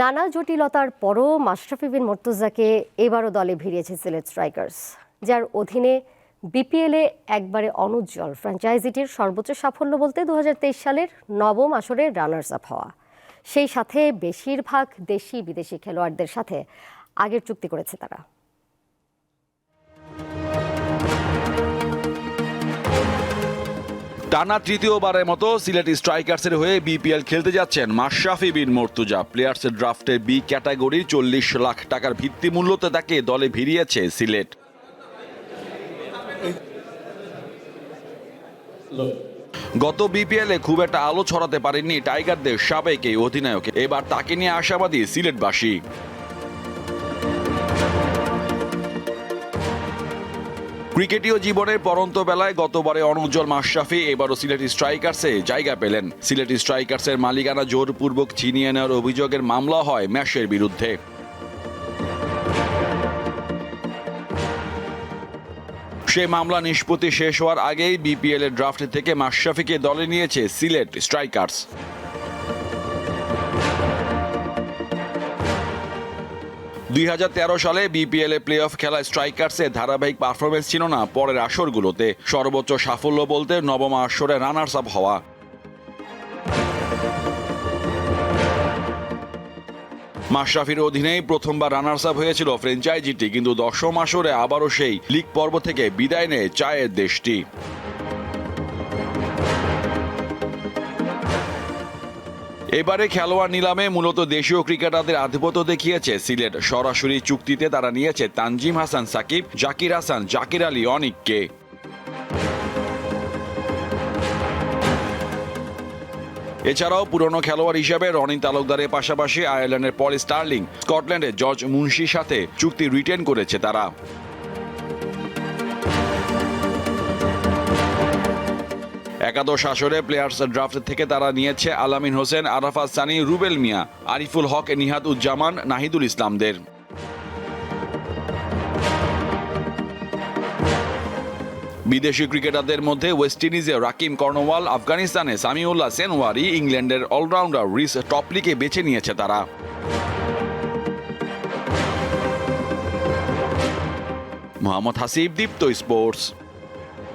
নানা জটিলতার পরও মাশরাফি বিন মর্তুজাকে এবারও দলে ভিড়িয়েছে সিলেট স্ট্রাইকার্স, যার অধীনে বিপিএলে একবারে অনুজ্জ্বল ফ্র্যাঞ্চাইজিটির সর্বোচ্চ সাফল্য বলতে দু হাজার তেইশ সালের নবম আসরে রানার্স আপ হওয়া। সেই সাথে বেশিরভাগ দেশি বিদেশি খেলোয়াড়দের সাথে আগের চুক্তি করেছে তারা। টানা তৃতীয়বারের মতো সিলেট স্ট্রাইকার্সের হয়ে বিপিএল খেলতে যাচ্ছেন মাশরাফি বিন মর্তুজা। প্লেয়ার্সের ড্রাফটে বি ক্যাটাগরির চল্লিশ লাখ টাকার ভিত্তিমূল্যতে তাকে দলে ভিড়িয়েছে সিলেট। গত বিপিএলে খুব একটা আলো ছড়াতে পারেননি টাইগারদের সাবেক এই অধিনায়ক। এবার তাকে নিয়ে আশাবাদী সিলেটবাসী। ক্রিকেটীয় জীবনের পরন্ত বেলায় গতবারে অনুজ্জ্বল মাশরাফি, এবারও সিলেট স্ট্রাইকার্সে জায়গা পেলেন। সিলেট স্ট্রাইকার্সের মালিকানা জোরপূর্বক ছিনিয়ে নেওয়ার অভিযোগের মামলা হয় ম্যাশের বিরুদ্ধে। সে মামলা নিষ্পত্তি শেষ হওয়ার আগেই বিপিএল এর ড্রাফট থেকে মাশরাফিকে দলে নিয়েছে সিলেট স্ট্রাইকার্স। দুই হাজার তেরো সালে বিপিএল এ প্লে অফ খেলা স্ট্রাইকার্সে ধারাবাহিক পারফরমেন্স ছিল না, পরের আসরগুলোতে। সর্বোচ্চ সাফল্য বলতে নবম আসরে রানার্স আপ হওয়া। মাশরাফির অধীনেই প্রথমবার রানার্স আপ হয়েছিল ফ্র্যাঞ্চাইজিটি কিন্তু দশম আসরে আবারও সেই লিগ পর্ব থেকে বিদায় নেয় চায়ের দেশটি। এবারে খেলোয়াড় নিলামে মূলত দেশীয় ক্রিকেটারদের আধিপত্য দেখিয়েছে সিলেট। সরাসরি চুক্তিতে তারা নিয়েছে তানজিম হাসান, সাকিব, জাকির হাসান, জাকির আলী অনিককে এছাড়াও পুরনো খেলোয়াড় হিসেবে রনিন তালুকদারের পাশাপাশি আয়ারল্যান্ডের পল স্টার্লিং, স্কটল্যান্ডের জর্জ মুন্সির সাথে চুক্তি রিটেন করেছে তারা। একাদশ আসরে প্লেয়ার্স ড্রাফট থেকে তারা নিয়েছে আলামিন হোসেন, আরাফাত সানি, রুবেল মিয়া, আরিফুল হক, নিহাদ উজ্জামান, নাহিদুল ইসলামদের। বিদেশি ক্রিকেটারদের মধ্যে ওয়েস্ট ইন্ডিজে রাকিম কর্নওয়াল আফগানিস্তানে সামিউল্লাহ সেনওয়ারি, ইংল্যান্ডের অলরাউন্ডার রিস টপলিকে বেছে নিয়েছে তারা। মোহাম্মদ হাসিব, দীপ্ত স্পোর্টস।